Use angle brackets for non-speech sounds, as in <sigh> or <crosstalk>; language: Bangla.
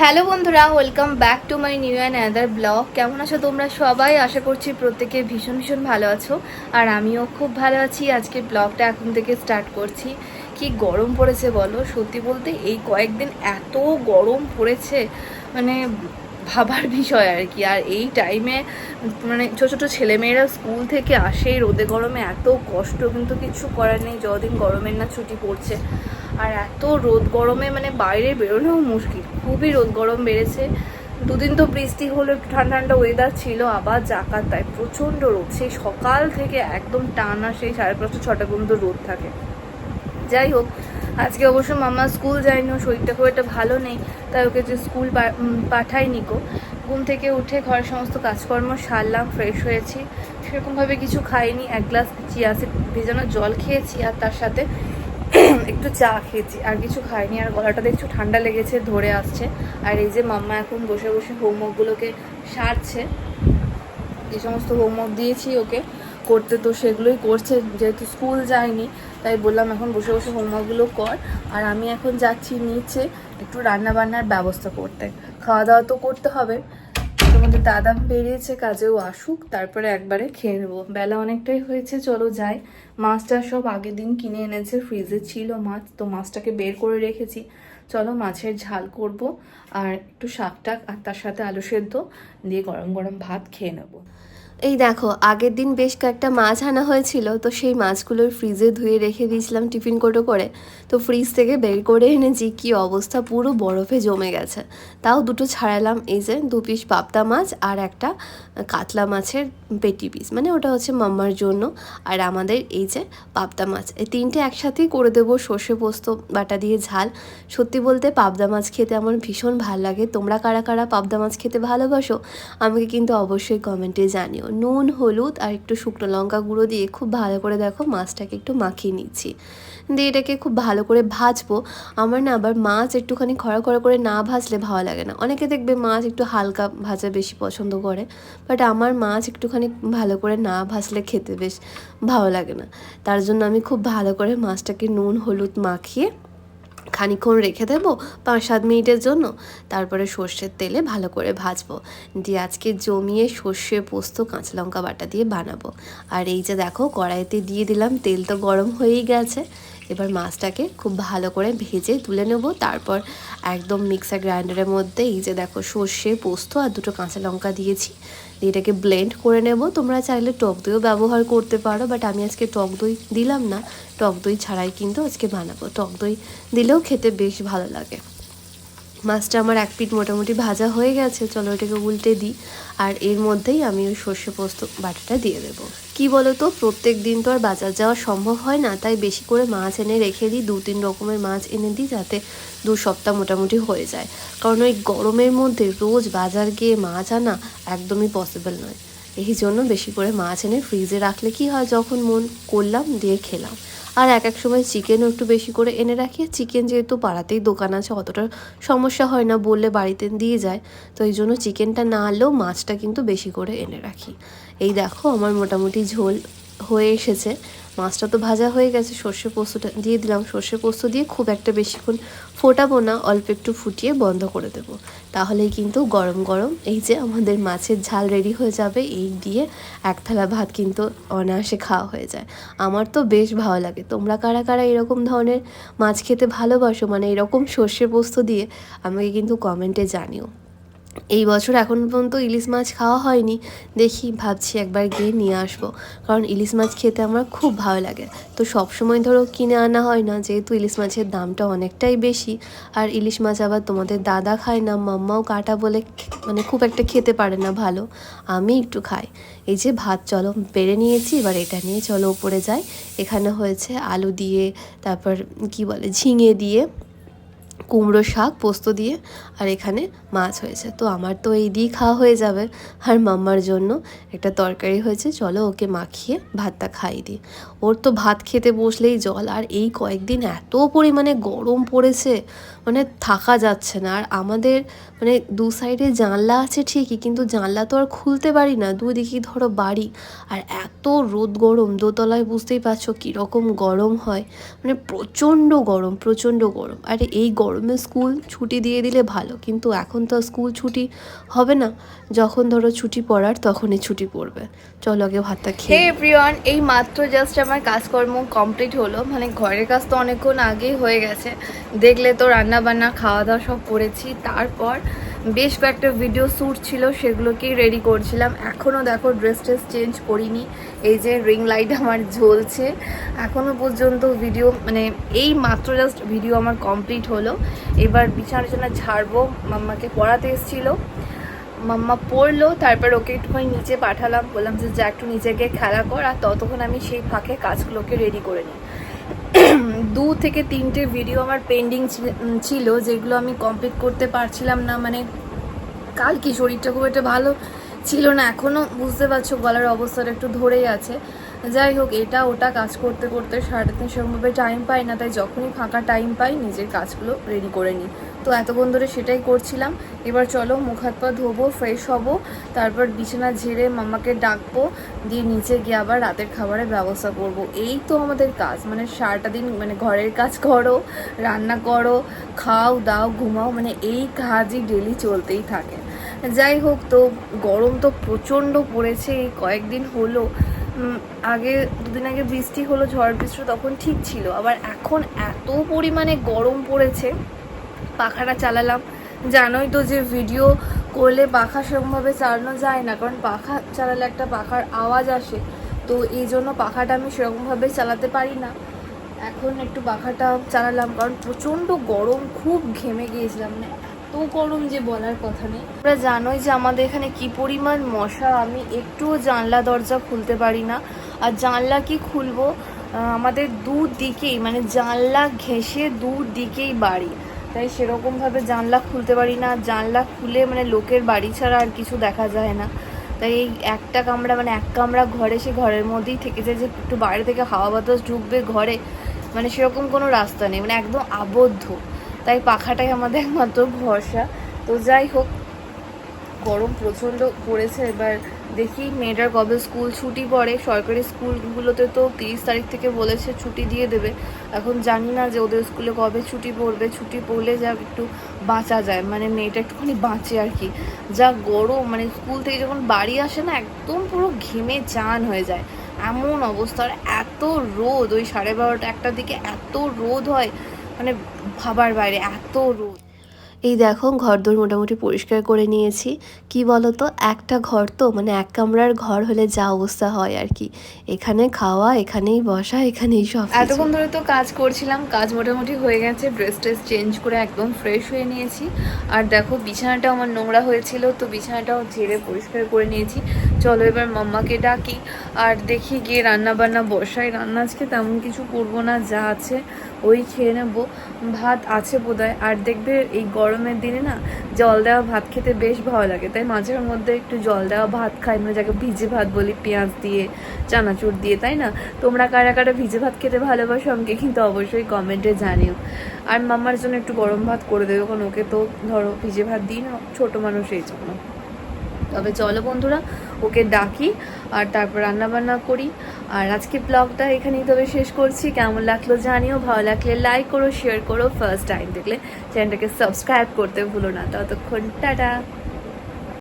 হ্যালো বন্ধুরা welcome back to my new and other blog কেমন আছো তোমরা সবাই? আশা করছি প্রত্যেকে ভীষণ ভীষণ ভালো আছো। আর আমিও খুব ভালো আছি। আজকে ব্লগটা এখন থেকে স্টার্ট করছি। কি গরম পড়েছে বলো? সত্যি বলতে এই কয়েকদিন এত গরম পড়েছে। মানে ভাবার বিষয় আর কি। আর এই টাইমে মানে ছোটো ছোটো ছেলেমেয়েরা স্কুল থেকে আসে, রোদে গরমে এত কষ্ট, কিন্তু কিছু করার নেই, যতদিন গরমের না ছুটি পড়ছে। আর এত রোদ গরমে মানে বাইরে বেরোনোও মুশকিল, খুবই রোদ গরম বেড়েছে। দুদিন তো বৃষ্টি হলো, একটু ঠান্ডা ঠান্ডা ওয়েদার ছিল, আবার জাকাত তাই প্রচণ্ড রোদ। সেই সকাল থেকে একদম টানা, সেই সাড়ে পাঁচটা, ছটা পর্যন্ত রোদ থাকে। যাই হোক আজকে অবশ্য মামা স্কুল যায়নি শরীরটা খুব একটা ভালো নেই তাই ওকে যে স্কুল পা- উম, পাঠাইনি কো ঘুম থেকে উঠে ঘরের সমস্ত কাজকর্ম সারলাম ফ্রেশ হয়েছি। সেরকমভাবে কিছু খাইনি এক গ্লাস চিয়া সিড ভেজানো জল খেয়েছি আর তার সাথে <clears throat> একটু চা খেয়েছি আর কিছু খাইনি। আর গলাটা একটু ঠান্ডা লেগেছে ধরে আসছে। আর এই যে মাম্মা এখন বসে বসে হোমওয়ার্কগুলোকে সারছে যে সমস্ত হোমওয়ার্ক দিয়েছি ওকে। করতে তো সেগুলোই করছে যেহেতু স্কুল যায়নি তাই বললাম, এখন বসে বসে হোমওয়ার্কগুলো কর। আর আমি এখন যাচ্ছি নিচে একটু রান্না বান্নার ব্যবস্থা করতে। খাওয়া দাওয়া তো করতে হবে। তোমাদের দাদা বেরিয়েছে কাজেও আসুক, তারপরে একবারে খেয়ে নেব। বেলা অনেকটাই হয়েছে, চলো যাই। মাছটা সব আগের দিন কিনে এনেছে ফ্রিজে ছিল মাছ, তো মাছটাকে বের করে রেখেছি। চলো মাছের ঝাল করব আর একটু শাক টাক আর তার সাথে আলু সেদ্ধ দিয়ে গরম গরম ভাত খেয়ে নেব। এই দেখো, আগের দিন বেশ কয়েকটা মাছ আনা হয়েছিল, তো সেই মাছগুলোর ফ্রিজে ধুয়ে রেখে দিয়েছিলাম টিফিন কোটো করে। তো ফ্রিজ থেকে বের করে এনেছি, কি অবস্থা, পুরো বরফে জমে গেছে। তাও দুটো ছাড়ালাম, এই যে দু পিস পাবদা মাছ আর একটা কাতলা মাছের পেটি পিস মানে ওটা হচ্ছে মাম্মার জন্য। আর আমাদের এই যে পাবদা মাছ, এই তিনটে একসাথেই করে দেবো, সর্ষে পোস্ত, বাটা দিয়ে ঝাল। সত্যি বলতে পাবদা মাছ খেতে আমার ভীষণ ভালো লাগে। তোমরা কারা কারা পাবদা মাছ খেতে ভালোবাসো, আমাকে কিন্তু অবশ্যই কমেন্টে জানিও। নুন, হলুদ আর একটু শুকনো লঙ্কা গুঁড়ো দিয়ে খুব ভালো করে দেখো মাছটাকে একটু মাখিয়ে নিচ্ছি। দিয়ে এটাকে খুব ভালো করে ভাজবো। আমার না আবার মাছ একটুখানি খরা খরা করে না ভাজলে ভালো লাগে না। অনেকে দেখবে মাছ একটু হালকা ভাজা বেশি পছন্দ করে, বাট আমার মাছ একটুখানি ভালো করে না ভাজলে খেতে বেশ ভালো লাগে না। তার জন্য আমি খুব ভালো করে মাছটাকে নুন, হলুদ মাখিয়ে খানিক্ষণ রেখে দেবো পাঁচ সাত মিনিটের জন্য। তারপরে সর্ষের তেলে ভালো করে ভাজবো। দিয়ে আজকে জমিয়ে সর্ষে পোস্ত, কাঁচা লঙ্কা বাটা দিয়ে বানাবো। আর এই যে দেখো, কড়াইতে দিয়ে দিলাম, তেল তো গরম হয়েই গেছে। এবার মাছটাকে খুব ভালো করে ভেজে তুলে নেব। তারপর একদম মিক্সার গ্রাইন্ডারের মধ্যে এই যে দেখো সর্ষে পোস্ত আর দুটো কাঁচা লঙ্কা দিয়েছি। দিয়ে এটাকে ব্লেন্ড করে নেব। তোমরা চাইলে টক দইও ব্যবহার করতে পারো বাট আমি আজকে টক দই দিলাম না। টক দই ছাড়াই কিন্তু আজকে বানাবো। টক দই দিলেও খেতে বেশ ভালো লাগে। মাছটা আমার এক পিঠ মোটামুটি ভাজা হয়ে গেছে, চলো এটাকে উল্টে দিই। আর এর মধ্যেই আমি ওই সর্ষে পোস্ত বাটাটা দিয়ে দেবো। কি বলো তো প্রত্যেক দিন তো আর বাজার যাওয়া সম্ভব হয় না, তাই বেশি করে মাছ এনে রেখে দিই, দু তিন রকমের মাছ এনে দিই যাতে দু সপ্তাহ মোটামুটি হয়ে যায়। কারণ ওই গরমের মধ্যে রোজ বাজার গিয়ে মাছ আনা একদমই পসিবল নয়। এই জন্য বেশি করে মাছ এনে ফ্রিজে রাখলে কি হয়? যখন মন করলাম, দিয়ে খেলাম। আর এক এক সময় চিকেনও একটু বেশি করে এনে রাখি। চিকেন যেহেতু পাড়াতেই দোকান আছে, অতটা সমস্যা হয় না, বললে বাড়িতে দিয়ে যায়। তো এই জন্য চিকেনটা না আনলেও মাছটা কিন্তু বেশি করে এনে রাখি। এই দেখো, আমার মোটামুটি ঝোল হয়ে এসেছে। মাছটা তো ভাজা হয়ে গেছে, সর্ষে পোস্তটা দিয়ে দিলাম। সর্ষে পোস্ত দিয়ে খুব একটা বেশিক্ষণ ফোটাবো না, অল্প একটু ফুটিয়ে বন্ধ করে দেবো। তাহলেই কিন্তু গরম গরম এই যে আমাদের মাছের ঝাল রেডি হয়ে যাবে, এই দিয়ে এক থালা ভাত কিন্তু অনায়াসে খাওয়া হয়ে যায়। আমার তো বেশ ভালো লাগে। তোমরা কারা কারা এরকম ধরনের মাছ খেতে ভালোবাসো? মানে এরকম সর্ষে পোস্ত দিয়ে আমাকে কিন্তু কমেন্টে জানিও। এই বছর এখন পর্যন্ত ইলিশ মাছ খাওয়া হয়নি। দেখি, ভাবছি একবার গিয়ে নিয়ে আসব। কারণ ইলিশ মাছ খেতে আমার খুব ভালো লাগে। তো সব সময় ধরো কিনে আনা হয় না, যেহেতু ইলিশ মাছের দামটা অনেকটাই বেশি। আর ইলিশ মাছ আবার তোমাদের দাদা খায় না, মাম্মাও কাটা বলে মানে খুব একটা খেতে পারে না ভালো। আমি একটু খাই। এই যে ভাত চলো, বেড়ে নিয়েছি, এবার এটা নিয়ে চলো উপরে যাই। এখানে হয়েছে আলু দিয়ে, তারপর কি বলে, ঝিঙে দিয়ে। কুমড়ো শাক, পোস্ত দিয়ে, আর এখানে মাছ হয়েছে। তো আমার তো এই দিয়েই খাওয়া হয়ে যাবে। আর মাম্মার জন্য একটা তরকারি হয়েছে। চলো ওকে মাখিয়ে ভাতটা খাইয়ে দিই। ওর তো ভাত খেতে বসলেই জল। আর এই কয়েকদিন এত পরিমাণে গরম পড়েছে মানে থাকা যাচ্ছে না। আর আমাদের মানে দু সাইডে জানলা আছে ঠিকই, কিন্তু জানলা তো আর খুলতে পারি না। দুদিকেই ধরো বাড়ি। আর এত রোদ গরম, দোতলায় বুঝতেই পারছ কীরকম গরম হয়। মানে প্রচণ্ড গরম প্রচণ্ড গরম। আর এই গরম গরমে স্কুল ছুটি দিয়ে দিলে ভালো। কিন্তু এখন তো স্কুল ছুটি হবে না। যখন ধরো ছুটি পড়ার তখনই ছুটি পড়বে। চলো আগে ভাতটা হে খেয়ে। এভরিওয়ান এই মাত্র জাস্ট আমার কাজকর্ম কমপ্লিট হলো। মানে ঘরের কাজ তো অনেকক্ষণ আগেই হয়ে গেছে। দেখলে তো রান্না বান্না খাওয়া দাওয়া সব করেছি। তারপর বেশ কয়েকটা ভিডিও শ্যুট ছিল, সেগুলোকেই রেডি করছিলাম। এখনও দেখো ড্রেস ট্রেস চেঞ্জ করিনি, এই যে রিং লাইট আমার জ্বলছে। এখনও পর্যন্ত ভিডিও মানে এই মাত্র জাস্ট ভিডিও আমার কমপ্লিট হলো। এবার বিছানা ঝাড়বো, মাম্মাকে পড়াতে এসেছিল। মাম্মা পড়ল, তারপর ওকে একটুখানি নিচে পাঠালাম। বললাম যে, যা একটু নিচে গিয়ে খেলা কর, আর ততক্ষণ আমি সেই ফাঁকে কাজগুলোকে রেডি করে নিই দু থেকে তিনটে ভিডিও আমার পেন্ডিং ছিল, যেগুলো আমি কমপ্লিট করতে পারছিলাম না। মানে কাল কি শরীরটা খুব একটা ভালো ছিল না এখনও বুঝতে পারছ গলার অবস্থাটা একটু ধরেই আছে। যাই হোক, এটা ওটা কাজ করতে করতে সারাদিন সেরকমভাবে টাইম পাই না, তাই যখনই ফাঁকা টাইম পাই নিজের কাজগুলো রেডি করে নিই। তো এতক্ষণ ধরে সেটাই করছিলাম। এবার চলো মুখ হাত পা ধোবো ফ্রেশ হব, তারপর বিছানা ঝেড়ে মামাকে ডাকবো, দিয়ে নিচে গিয়ে আবার রাতের খাবারের ব্যবস্থা করব। এই তো আমাদের কাজ মানে সারাটা দিন মানে ঘরের কাজ করো, রান্না করো, খাও, দাও, ঘুমাও মানে এই কাজই ডেলি চলতেই থাকে। যাই হোক, তো গরম তো প্রচণ্ড পড়েছে, এই কয়েকদিন হলো। আগে, দুদিন আগে বৃষ্টি হলো, ঝড় বৃষ্টি তখন ঠিক ছিল। আবার এখন এত পরিমাণে গরম পড়েছে, পাখাটা চালালাম। জানোই তো যে ভিডিও করলে পাখা সেরকমভাবে চালানো যায় না, কারণ পাখা চালালে একটা পাখার আওয়াজ আসে। তো এই জন্য পাখাটা আমি সেরকমভাবে চালাতে পারি না। এখন একটু পাখাটা চালালাম, কারণ প্রচণ্ড গরম, খুব ঘেমে গিয়েছিলাম। মানে এত গরম যে বলার কথা নেই। তোমরা জানোই যে আমাদের এখানে কি পরিমাণ মশা, আমি একটুও জানলা দরজা খুলতে পারি না। আর জানলা কি খুলবো? আমাদের দু দিকেই মানে জানলা ঘেঁষে দু দিকেই বাড়ি। তাই সেরকমভাবে জানলা খুলতে পারি না। জানলা খুলে মানে লোকের বাড়ি ছাড়া আর কিছু দেখা যায় না। তাই এই একটা কামরা মানে এক কামরা ঘরে, সে ঘরের মধ্যেই থেকে যায় যে একটু বাইরে থেকে হাওয়া বাতাস ঢুকবে ঘরে। মানে সেরকম কোনো রাস্তা নেই মানে একদম আবদ্ধ। তাই পাখাটাই আমাদের একমাত্র ভরসা। তো যাই হোক, গরম প্রচণ্ড পড়েছে। এবার দেখি মেয়েটার কবে স্কুল ছুটি পড়ে। সরকারি স্কুলগুলোতে তো তিরিশ তারিখ থেকে বলেছে ছুটি দিয়ে দেবে। এখন জানি না যে ওদের স্কুলে কবে ছুটি পড়বে। ছুটি পড়লে যা একটু বাঁচা যায়। মানে মেয়েটা একটুখানি বাঁচে আর কি। যা গরম মানে স্কুল থেকে যখন বাড়ি আসে না, একদম পুরো ঘেমে চান হয়ে যায়। এমন অবস্থা। আর এত রোদ, ওই সাড়ে বারোটা একটার দিকে এত রোদ হয়। মানে ভাবার বাইরে এত রোদ। এই দেখো ঘরদোর মোটামুটি পরিষ্কার করে নিয়েছি। কি বলো তো একটা ঘর তো মানে এক কামরার ঘর হলে যা অবস্থা হয় আর কি। এখানে খাওয়া এখানেই বসা এখানেই সব এতক্ষণ ধরে তো কাজ করছিলাম কাজ মোটামুটি হয়ে গেছে ড্রেস ট্রেস চেঞ্জ করে একদম ফ্রেশ হয়ে নিয়েছি। আর দেখো বিছানাটা আমার নোংরা হয়েছিল তো বিছানাটাও ঝেড়ে পরিষ্কার করে নিয়েছি। চলো এবার মাম্মাকে ডাকি। আর দেখি গিয়ে রান্না বান্না বসাই। রান্না আজকে তেমন কিছু করব না, যা আছে ওই খেয়ে নেব। ভাত আছে বোধহয়। আর দেখবে এই গরমের দিনে না, জল দেওয়া ভাত খেতে বেশ ভালো লাগে। তাই মাঝের মধ্যে একটু জল দেওয়া ভাত খাই। মানে যাকে ভিজে ভাত বলি, পেঁয়াজ দিয়ে, চানাচুর দিয়ে, তাই না? তোমরা কারা কারা ভিজে ভাত খেতে ভালোবাসো আমাকে কিন্তু অবশ্যই কমেন্টে জানিও। আর মাম্মার জন্য একটু গরম ভাত করে দেবে। কারণ ওকে তো ধরো ভিজে ভাত দিই না, ছোটো মানুষ এই জন্য। তবে চলো বন্ধুরা, ওকে ডাকি আর তারপর রান্না বান্না করি। আর আজকে ব্লগটা এখানেই তবে শেষ করছি। কেমন লাগল জানিও, ভালো লাগলে লাইক করো শেয়ার করো ফার্স্ট টাইম দেখলে চ্যানেলটাকে সাবস্ক্রাইব করতে ভুলো না। ততক্ষণ টাটা!